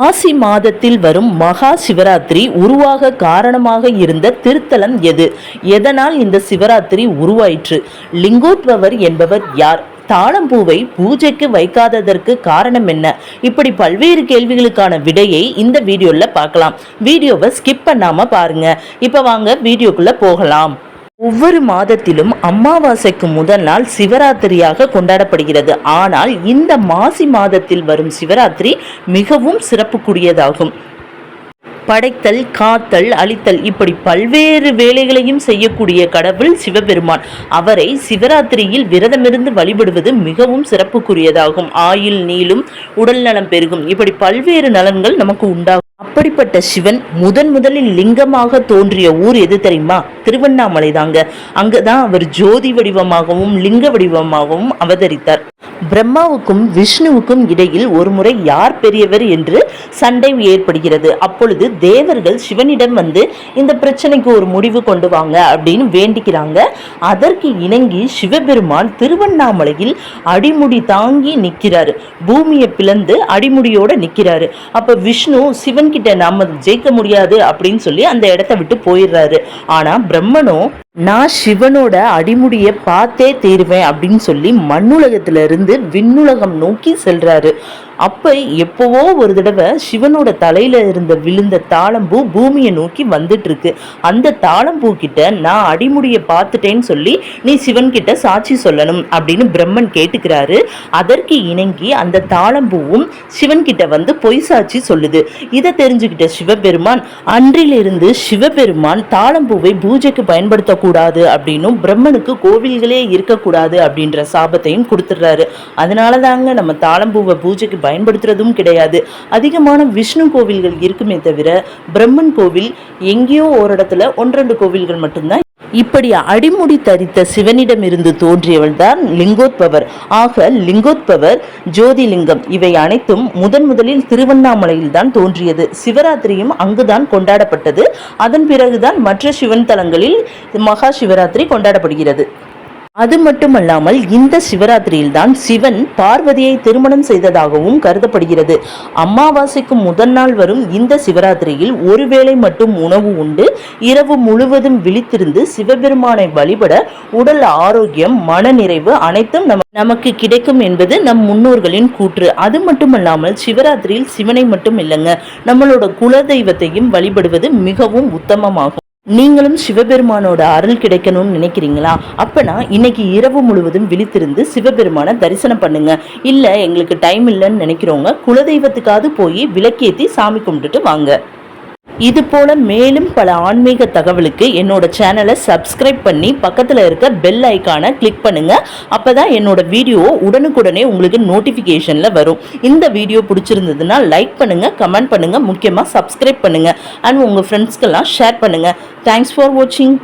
மாசி மாதத்தில் வரும் மகா சிவராத்திரி உருவாக காரணமாக இருந்த திருத்தலம் எது? எதனால் இந்த சிவராத்திரி உருவாயிற்று? லிங்கோத்பவர் என்பவர் யார்? தாழம்பூவை பூஜைக்கு வைக்காததற்கு காரணம் என்ன? இப்படி பல்வேறு கேள்விகளுக்கான விடையை இந்த வீடியோவில் பார்க்கலாம். வீடியோவை ஸ்கிப் பண்ணாமல் பாருங்கள் இப்போ வாங்க வீடியோக்குள்ளே போகலாம். ஒவ்வொரு மாதத்திலும் அமாவாசைக்கு முதல் நாள் சிவராத்திரியாக கொண்டாடப்படுகிறது. ஆனால் இந்த மாசி மாதத்தில் வரும் சிவராத்திரி மிகவும் சிறப்புக்குரியதாகும். படைத்தல் காத்தல் அழித்தல் இப்படி பல்வேறு வேலைகளையும் செய்யக்கூடிய கடவுள் சிவபெருமான். அவரை சிவராத்திரியில் விரதமிருந்து வழிபடுவது மிகவும் சிறப்புக்குரியதாகும். ஆயில் நீளும் உடல் நலம் பெருகும். இப்படி பல்வேறு நலன்கள் நமக்கு உண்டாகும். அப்படிப்பட்ட சிவன் முதன் முதலில் லிங்கமாக தோன்றிய ஊர் எது தெரியுமா? திருவண்ணாமலை தாங்க அங்கதான் அவர் ஜோதி வடிவமாகவும் லிங்க வடிவமாகவும் அவதரித்தார். பிரம்மாவுக்கும் விஷ்ணுவுக்கும் இடையில் ஒருமுறை யார் பெரியவர் என்று சண்டை ஏற்படுகிறது. அப்பொழுது தேவர்கள் சிவனிடம் வந்து இந்த பிரச்சனைக்கு ஒரு முடிவு கொண்டு வாங்க அப்படின்னு வேண்டிக்கிறாங்க. அதற்கு இணங்கி சிவபெருமான் திருவண்ணாமலையில் அடிமுடி தாங்கி நிற்கிறாரு. பூமியை பிளந்து அடிமுடியோட நிற்கிறாரு. அப்போ விஷ்ணு சிவன் கிட்ட நாம ஜெயிக்க முடியாது அப்படின்னு சொல்லி அந்த இடத்த விட்டு போயிடுறாரு. ஆனால் பிரம்மனும் நான் சிவனோட அடிமுடியை பார்த்தே தீருவேன் அப்படின்னு சொல்லி மண்ணுலகத்திலிருந்து விண்ணுலகம் நோக்கி செல்கிறாரு அப்போ எப்போவோ ஒரு தடவை சிவனோட தலையில் இருந்த விழுந்த தாளம்பூ பூமியை நோக்கி வந்துட்டுருக்கு. அந்த தாளம்பூ கிட்ட நான் அடிமுடியை பார்த்துட்டேன்னு சொல்லி நீ சிவன் கிட்ட சாட்சி சொல்லணும் அப்படின்னு பிரம்மன் கேட்டுக்கிறாரு. அதற்கு இணங்கி அந்த தாளம்பூவும் சிவன் கிட்ட வந்து பொய் சாட்சி சொல்லுது. இதை தெரிஞ்சுக்கிட்ட சிவபெருமான் அன்றிலிருந்து சிவபெருமான் தாளம்பூவை பூஜைக்கு பயன்படுத்தக்கூடாது அப்படின்னும் பிரம்மனுக்கு கோவில்களே இருக்கக்கூடாது அப்படின்ற சாபத்தையும் கொடுத்துட்றாரு. அதனால தாங்க நம்ம தாளம்பூவை பூஜைக்கு பயன்படுத்துறதும் கிடையாது. அதிகமான விஷ்ணு கோவில்கள் இருக்குமே தவிர பிரம்மன் கோவில் எங்கேயோ ஒரு இடத்துல ஒன்றெண்டு கோவில்கள் மட்டும்தான். இப்படி அடிமுடி தரித்த சிவனிடமிருந்து தோன்றியவள் தான் லிங்கோத்பவர். ஆக லிங்கோத்பவர் ஜோதிலிங்கம் இவை அனைத்தும் முதன் முதலில் திருவண்ணாமலையில் தான் தோன்றியது. சிவராத்திரியும் அங்குதான் கொண்டாடப்பட்டது. அதன் பிறகுதான் மற்ற சிவன் தலங்களில் மகா சிவராத்திரி கொண்டாடப்படுகிறது. அது மட்டுமல்லாமல் இந்த சிவராத்திரியில் தான் சிவன் பார்வதியை திருமணம் செய்ததாகவும் கருதப்படுகிறது. அமாவாசைக்கு முதல் நாள் வரும் இந்த சிவராத்திரியில் ஒருவேளை மட்டும் உணவு உண்டு. இரவு முழுவதும் விழித்திருந்து சிவபெருமானை வழிபட உடல் ஆரோக்கியம் மனநிறைவு அனைத்தும் நமக்கு கிடைக்கும் என்பது நம் முன்னோர்களின் கூற்று. அது மட்டுமல்லாமல் சிவராத்திரியில் சிவனை மட்டும் இல்லைங்க நம்மளோட குலதெய்வத்தையும் வழிபடுவது மிகவும் உத்தமமாகும். நீங்களும் சிவபெருமானோட அருள் கிடைக்கணும்னு நினைக்கிறீங்களா? அப்பனா இன்னைக்கு இரவு முழுவதும் விழித்திருந்து சிவபெருமானை தரிசனம் பண்ணுங்க. இல்லை எங்களுக்கு டைம் இல்லைன்னு நினைக்கிறவங்க குலதெய்வத்துக்காவது போய் விளக்கேத்தி சாமி கும்பிட்டுட்டு வாங்க. இது போல மேலும் பல ஆன்மீக தகவலுக்கு என்னோட சேனலை சப்ஸ்கிரைப் பண்ணி பக்கத்தில் இருக்க பெல் ஐக்கானை கிளிக் பண்ணுங்க. அப்பதான் என்னோட வீடியோ உடனுக்குடனே உங்களுக்கு நோட்டிஃபிகேஷனில் வரும். இந்த வீடியோ பிடிச்சிருந்ததுன்னா லைக் பண்ணுங்க கமெண்ட் பண்ணுங்க முக்கியமாக சப்ஸ்கிரைப் பண்ணுங்க. அண்ட் உங்கள் ஃப்ரெண்ட்ஸ்க்கெல்லாம் ஷேர் பண்ணுங்க. தேங்க்ஸ் ஃபார் வாட்சிங்